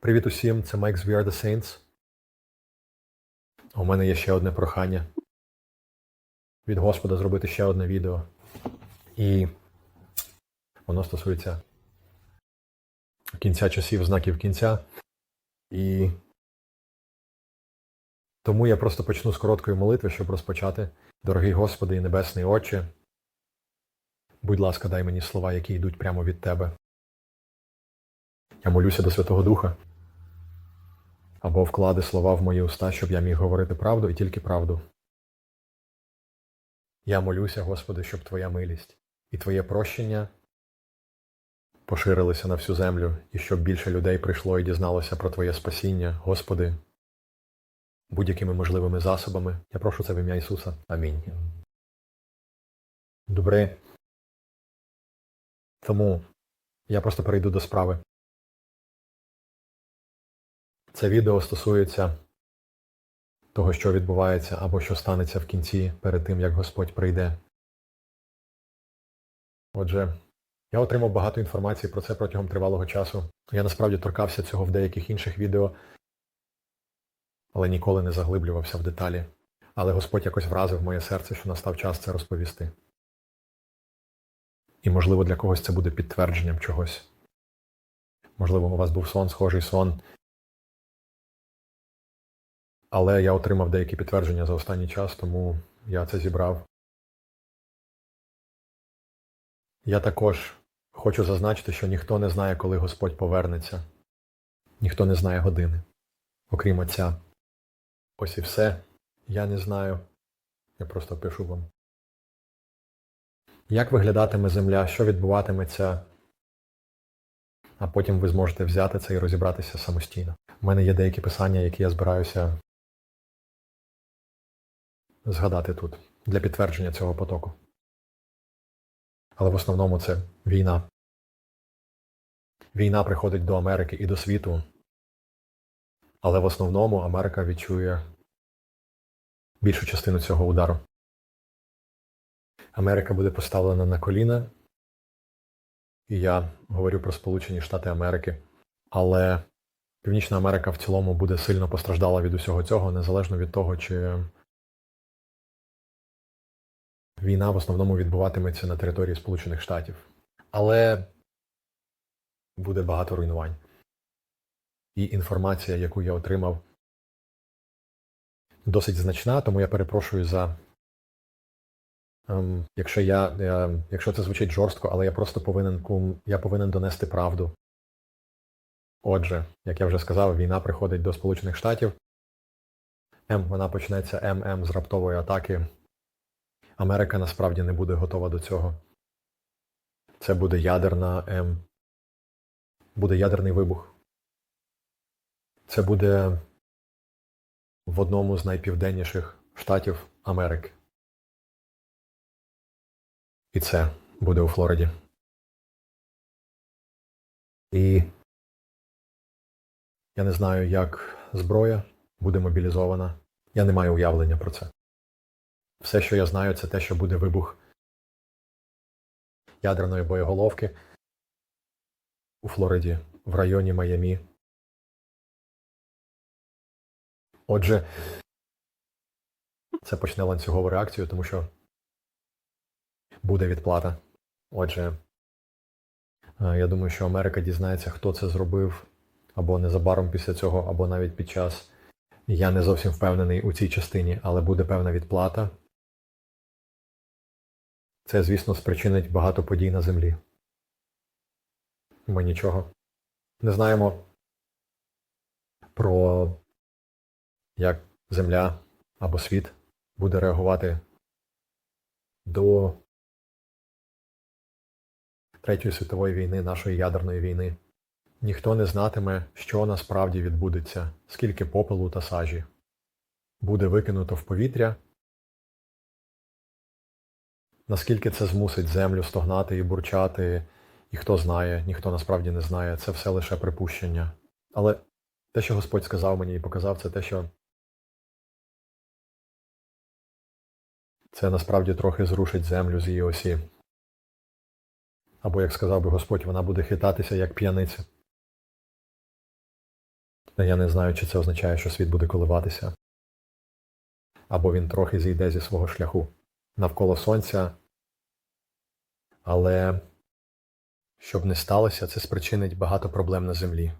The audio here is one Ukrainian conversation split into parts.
Привіт усім, це Mike з We Are The Saints. У мене є ще одне прохання від Господа зробити ще одне відео. І воно стосується кінця часів, знаків кінця. І тому я просто почну з короткої молитви, щоб розпочати. Дорогий Господи і Небесний Отче, будь ласка, дай мені слова, які йдуть прямо від Тебе. Я молюся до Святого Духа. Або вклади слова в мої уста, щоб я міг говорити правду і тільки правду. Я молюся, Господи, щоб Твоя милість і Твоє прощення поширилися на всю землю, і щоб більше людей прийшло і дізналося про Твоє спасіння, Господи, будь-якими можливими засобами. Я прошу це в ім'я Ісуса. Амінь. Добре. Тому я просто перейду до справи. Це відео стосується того, що відбувається або що станеться в кінці перед тим, як Господь прийде. Отже, я отримав багато інформації про це протягом тривалого часу. Я насправді торкався цього в деяких інших відео, але ніколи не заглиблювався в деталі. Але Господь якось вразив моє серце, що настав час це розповісти. І, можливо, для когось це буде підтвердженням чогось. Можливо, у вас був сон, схожий сон, але я отримав деякі підтвердження за останній час, тому я це зібрав. Я також хочу зазначити, що ніхто не знає, коли Господь повернеться. Ніхто не знає години, окрім Отця. Ось і все. Я не знаю. Я просто пишу вам. Як виглядатиме земля, що відбуватиметься, а потім ви зможете взяти це і розібратися самостійно. У мене є деякі писання, які я збираюся згадати тут для підтвердження цього потоку. Але в основному це війна. Війна приходить до Америки і до світу. Але в основному Америка відчує більшу частину цього удару. Америка буде поставлена на коліна. І я говорю про Сполучені Штати Америки. Але Північна Америка в цілому буде сильно постраждала від усього цього, незалежно від того, чи війна в основному відбуватиметься на території Сполучених Штатів. Але буде багато руйнувань. І інформація, яку я отримав, досить значна, тому я перепрошую за. Ем, якщо я, я, якщо це звучить жорстко, але я просто повинен я повинен донести правду. Отже, як я вже сказав, війна приходить до Сполучених Штатів. М, вона почнеться ММ з раптової атаки. Америка насправді не буде готова до цього. Це буде ядерна М. Буде ядерний вибух. Це буде в одному з найпівденніших штатів Америки. І це буде у Флориді. І я не знаю, як зброя буде мобілізована. Я не маю уявлення про це. Все, що я знаю, це те, що буде вибух ядерної боєголовки у Флориді, в районі Майамі. Отже, це почне ланцюгову реакцію, тому що буде відплата. Отже, е, я думаю, що Америка дізнається, хто це зробив, або незабаром після цього, або навіть під час. Я не зовсім впевнений у цій частині, але буде певна відплата. Це, звісно, спричинить багато подій на землі. Ми нічого не знаємо про як Земля або світ буде реагувати до Третьої світової війни, нашої ядерної війни. Ніхто не знатиме, що насправді відбудеться, скільки попелу та сажі буде викинуто в повітря, наскільки це змусить землю стогнати і бурчати, і хто знає, ніхто насправді не знає, це все лише припущення. Але те, що Господь сказав мені і показав, це те, що це насправді трохи зрушить землю з її осі. Або, як сказав би Господь, вона буде хитатися, як п'яниця. Я не знаю, чи це означає, що світ буде коливатися. Або він трохи зійде зі свого шляху навколо сонця. Але щоб не сталося, це спричинить багато проблем на землі.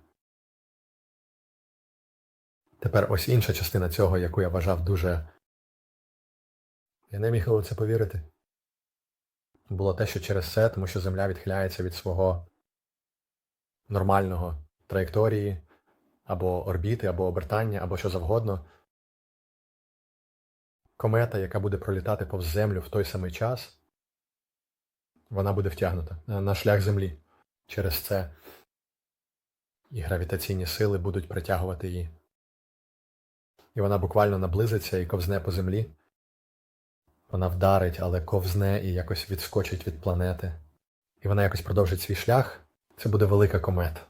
Тепер ось інша частина цього, яку я вважав дуже. Я не міг у це повірити. Було те, що через це, тому що Земля відхиляється від свого нормального траєкторії, або орбіти, або обертання, або що завгодно. Комета, яка буде пролітати повз Землю в той самий час, вона буде втягнута на шлях Землі. Через це і гравітаційні сили будуть притягувати її. І вона буквально наблизиться і ковзне по землі. Вона вдарить, але ковзне і якось відскочить від планети. І вона якось продовжить свій шлях. Це буде велика комета.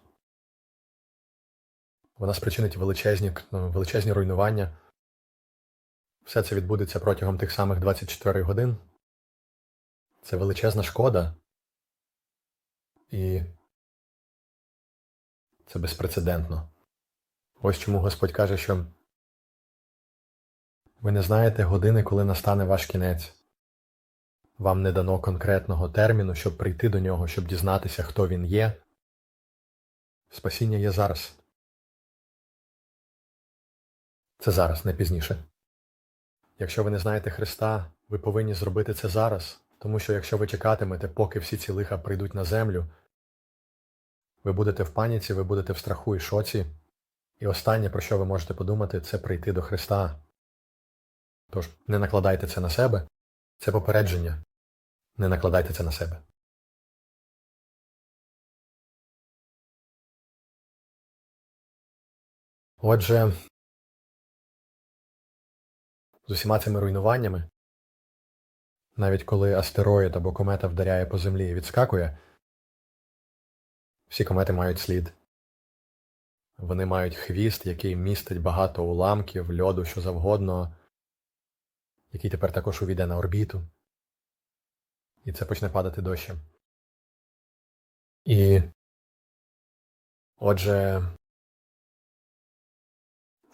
Вона спричинить величезні, ну, величезні руйнування. Все це відбудеться протягом тих самих 24 годин. Це величезна шкода. І це безпрецедентно. Ось чому Господь каже, що ви не знаєте години, коли настане ваш кінець. Вам не дано конкретного терміну, щоб прийти до нього, щоб дізнатися, хто він є. Спасіння є зараз. Це зараз, не пізніше. Якщо ви не знаєте Христа, ви повинні зробити це зараз, тому що якщо ви чекатимете, поки всі ці лиха прийдуть на землю, ви будете в паніці, ви будете в страху і шоці. І останнє, про що ви можете подумати, це прийти до Христа. Тож не накладайте це на себе. Це попередження. Не накладайте це на себе. Отже, з усіма цими руйнуваннями, навіть коли астероїд або комета вдаряє по землі і відскакує, всі комети мають слід. Вони мають хвіст, який містить багато уламків, льоду, що завгодно, який тепер також увійде на орбіту. І це почне падати дощем. І отже,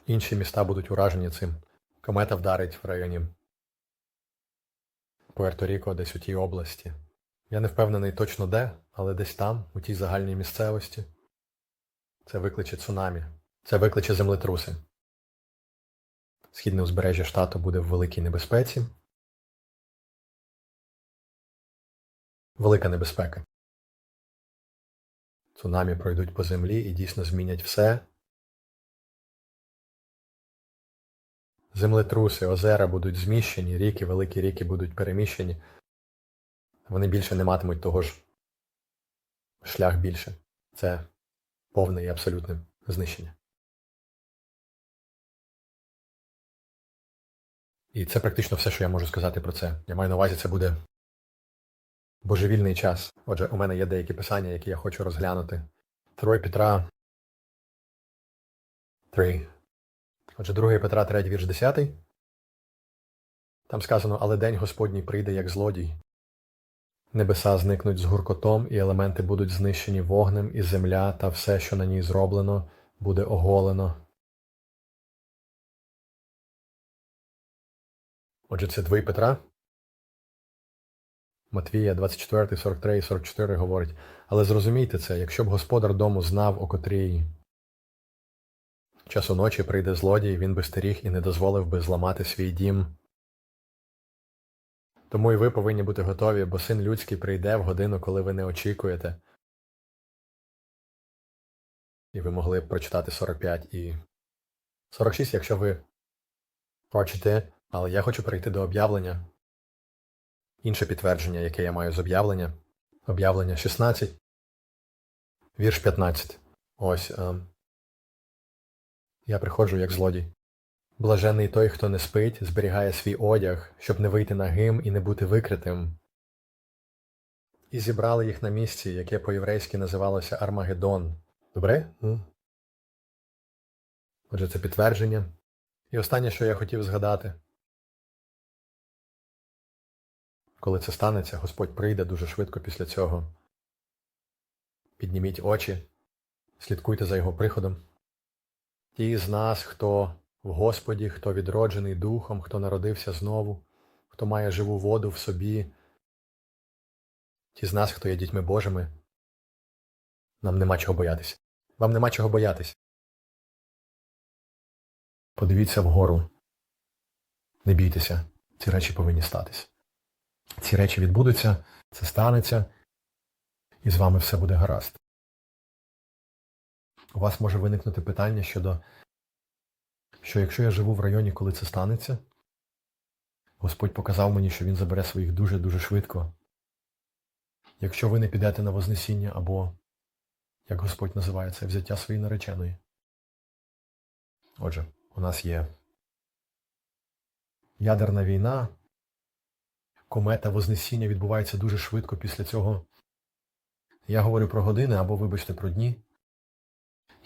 інші міста будуть уражені цим. Комета вдарить в районі Пуерто-Ріко, десь у тій області. Я не впевнений точно де, але десь там, у тій загальній місцевості. Це викличе цунамі. Це викличе землетруси. Східне узбережжя штату буде в великій небезпеці. Велика небезпека. Цунамі пройдуть по землі і дійсно змінять все. Землетруси, озера будуть зміщені, ріки, великі ріки будуть переміщені. Вони більше не матимуть того ж шлях більше. Це повне і абсолютне знищення. І це практично все, що я можу сказати про це. Я маю на увазі, це буде божевільний час. Отже, у мене є деякі писання, які я хочу розглянути. Трой Петра. 3. Отже, 2 Петра 3 вірш 10. Там сказано, але день Господній прийде як злодій. Небеса зникнуть з гуркотом, і елементи будуть знищені вогнем, і земля та все, що на ній зроблено, буде оголено. Отже, це 2 Петра. Матвія 24, 43 і 44 говорить, але зрозумійте це, якщо б господар дому знав, о котрій часу ночі прийде злодій, він би стеріг і не дозволив би зламати свій дім. Тому і ви повинні бути готові, бо син людський прийде в годину, коли ви не очікуєте. І ви могли б прочитати 45 і 46, якщо ви хочете, але я хочу перейти до об'явлення. Інше підтвердження, яке я маю з об'явлення. Об'явлення 16. Вірш 15. Ось. Ем. Я приходжу як злодій. Блажений той, хто не спить, зберігає свій одяг, щоб не вийти нагим і не бути викритим. І зібрали їх на місці, яке по-єврейськи називалося Армагеддон. Добре? Отже, це підтвердження. І останнє, що я хотів згадати. Коли це станеться, Господь прийде дуже швидко після цього. Підніміть очі, слідкуйте за його приходом. Ті з нас, хто в Господі, хто відроджений духом, хто народився знову, хто має живу воду в собі, ті з нас, хто є дітьми Божими, нам нема чого боятися. Вам нема чого боятися. Подивіться вгору. Не бійтеся, ці речі повинні статися. Ці речі відбудуться, це станеться, і з вами все буде гаразд. У вас може виникнути питання щодо, що якщо я живу в районі, коли це станеться, Господь показав мені, що Він забере своїх дуже-дуже швидко. Якщо ви не підете на Вознесіння або, як Господь називає це, взяття своєї нареченої. Отже, у нас є ядерна війна, комета Вознесіння відбувається дуже швидко після цього. Я говорю про години або, вибачте, про дні.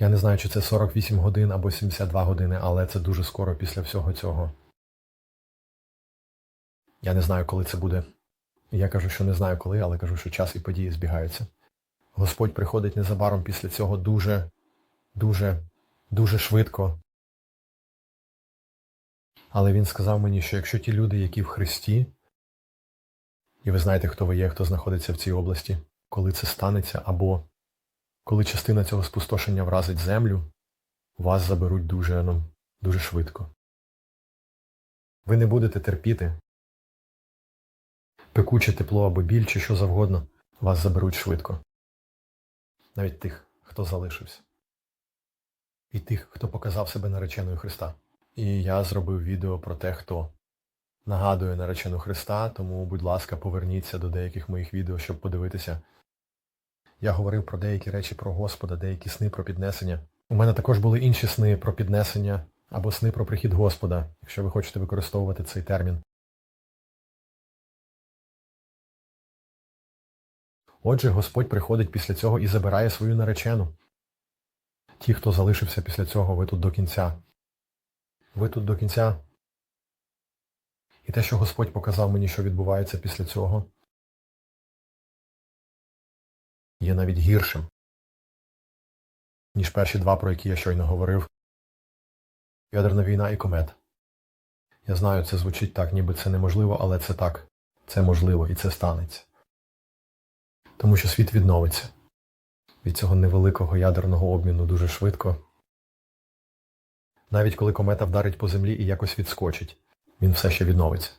Я не знаю, чи це 48 годин або 72 години, але це дуже скоро після всього цього. Я не знаю, коли це буде. Я кажу, що не знаю коли, але кажу, що час і події збігаються. Господь приходить незабаром після цього дуже, дуже, дуже швидко. Але він сказав мені, що якщо ті люди, які в Христі, і ви знаєте, хто ви є, хто знаходиться в цій області, коли це станеться, або коли частина цього спустошення вразить землю, вас заберуть дуже, ну, дуже швидко. Ви не будете терпіти. Пекуче тепло або біль, чи що завгодно, вас заберуть швидко. Навіть тих, хто залишився. І тих, хто показав себе нареченою Христа. І я зробив відео про те, хто нагадує наречену Христа, тому, будь ласка, поверніться до деяких моїх відео, щоб подивитися. Я говорив про деякі речі про Господа, деякі сни про піднесення. У мене також були інші сни про піднесення або сни про прихід Господа, якщо ви хочете використовувати цей термін. Отже, Господь приходить після цього і забирає свою наречену. Ті, хто залишився після цього, ви тут до кінця. Ви тут до кінця. І те, що Господь показав мені, що відбувається після цього, є навіть гіршим, ніж перші два, про які я щойно говорив. Ядерна війна і комет. Я знаю, це звучить так, ніби це неможливо, але це так. Це можливо і це станеться. Тому що світ відновиться від цього невеликого ядерного обміну дуже швидко. Навіть коли комета вдарить по землі і якось відскочить, він все ще відновиться.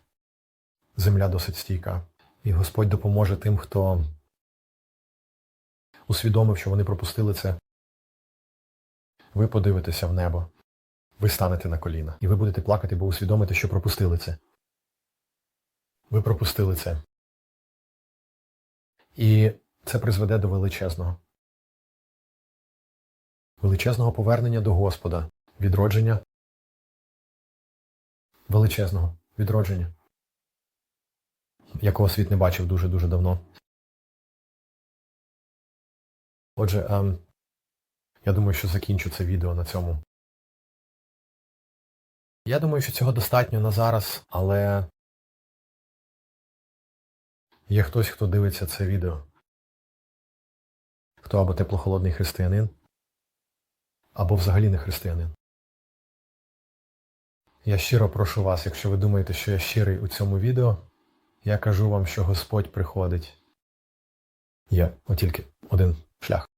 Земля досить стійка. І Господь допоможе тим, хто усвідомив, що вони пропустили це. Ви подивитеся в небо, ви станете на коліна. І ви будете плакати, бо усвідомите, що пропустили це. Ви пропустили це. І це призведе до величезного. Величезного повернення до Господа, відродження, величезного відродження, якого світ не бачив дуже-дуже давно. Отже, ем, я думаю, що закінчу це відео на цьому. Я думаю, що цього достатньо на зараз, але є хтось, хто дивиться це відео. Хто або теплохолодний християнин, або взагалі не християнин. Я щиро прошу вас, якщо ви думаєте, що я щирий у цьому відео, я кажу вам, що Господь приходить. Є от тільки один шлях.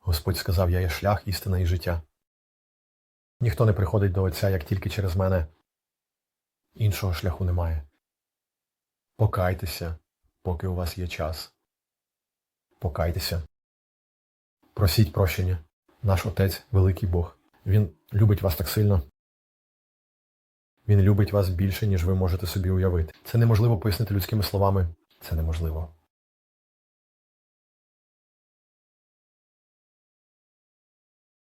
Господь сказав, я є шлях, істина і життя. Ніхто не приходить до Отця, як тільки через мене. Іншого шляху немає. Покайтеся, поки у вас є час. Покайтеся. Просіть прощення. Наш Отець великий Бог. Він любить вас так сильно. Він любить вас більше, ніж ви можете собі уявити. Це неможливо пояснити людськими словами. Це неможливо.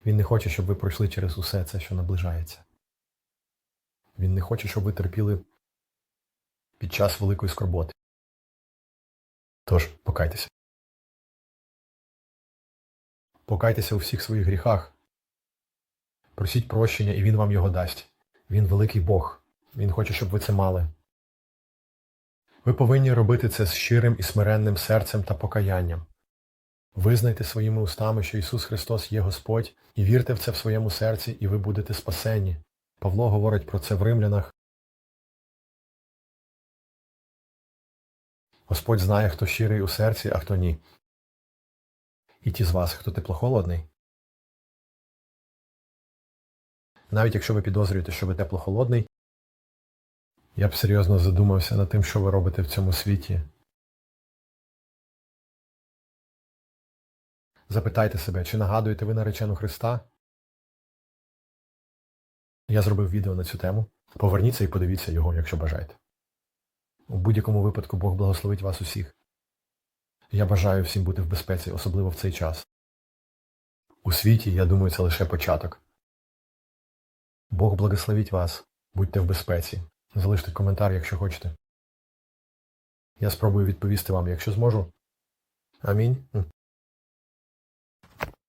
Він не хоче, щоб ви пройшли через усе це, що наближається. Він не хоче, щоб ви терпіли під час великої скорботи. Тож, покайтеся. Покайтеся у всіх своїх гріхах. Просіть прощення, і Він вам його дасть. Він великий Бог. Він хоче, щоб ви це мали. Ви повинні робити це з щирим і смиренним серцем та покаянням. Визнайте своїми устами, що Ісус Христос є Господь, і вірте в це в своєму серці, і ви будете спасені. Павло говорить про це в римлянах. Господь знає, хто щирий у серці, а хто ні. І ті з вас, хто теплохолодний. Навіть якщо ви підозрюєте, що ви теплохолодний, я б серйозно задумався над тим, що ви робите в цьому світі. Запитайте себе, чи нагадуєте ви наречену Христа? Я зробив відео на цю тему. Поверніться і подивіться його, якщо бажаєте. У будь-якому випадку Бог благословить вас усіх. Я бажаю всім бути в безпеці, особливо в цей час. У світі, я думаю, це лише початок. Бог благословить вас. Будьте в безпеці. Залиште коментар, якщо хочете. Я спробую відповісти вам, якщо зможу. Амінь.